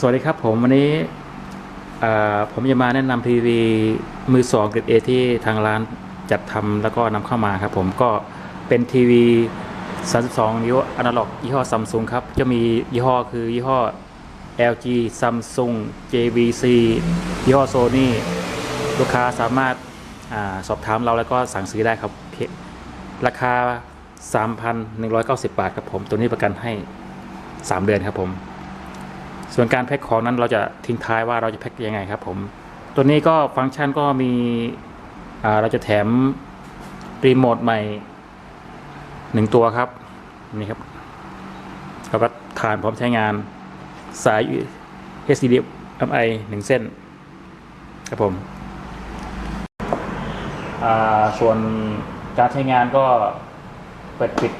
สวัสดีครับผมวันนี้ผมจะมาแนะนำทีวีมือสองเกรดเอที่ทางร้านจัดทำแล้วก็นำเข้ามาครับผมก็เป็นทีวี 32 นิ้วอนาล็อกยี่ห้อซัมซุงครับ จะมียี่ห้อคือยี่ห้อ LG Samsung JVC ยี่ห้อ Sony ลูกค้าสามารถอาสอบถามเราแล้วก็สั่งซื้อได้ครับเพียงราคา 3,190 บาทครับผม ตัวนี้ประกันให้ 3 เดือนครับผม ส่วนการแพ็คของนั้นเราจะทิ้งท้ายว่าเราจะแพ็คยังไงครับผม ตัวนี้ก็ฟังก์ชันก็มีเราจะแถมรีโมทใหม่หนึ่งตัวครับนี่ครับแล้วก็ฐานพร้อมใช้งานสาย HDMI หนึ่งเส้นครับผมส่วนการใช้งานก็เปิดปิด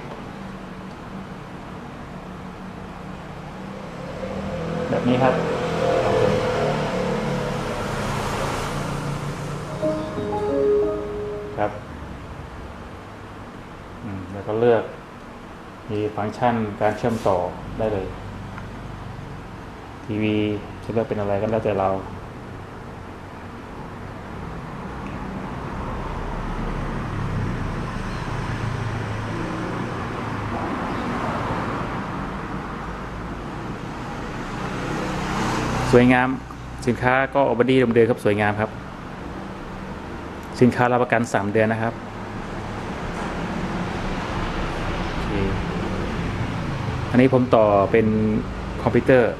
แบบนี้ครับครับอืมแล้วก็เลือก มีฟังก์ชันการเชื่อมต่อได้เลย ทีวีจะเลือกเป็นอะไรก็แล้วแต่เรา สวยงาม สินค้าก็ออบดี้เดิมๆครับสวยงามครับ สินค้ารับประกัน 3 เดือนนะครับอันนี้ผมต่อเป็นคอมพิวเตอร์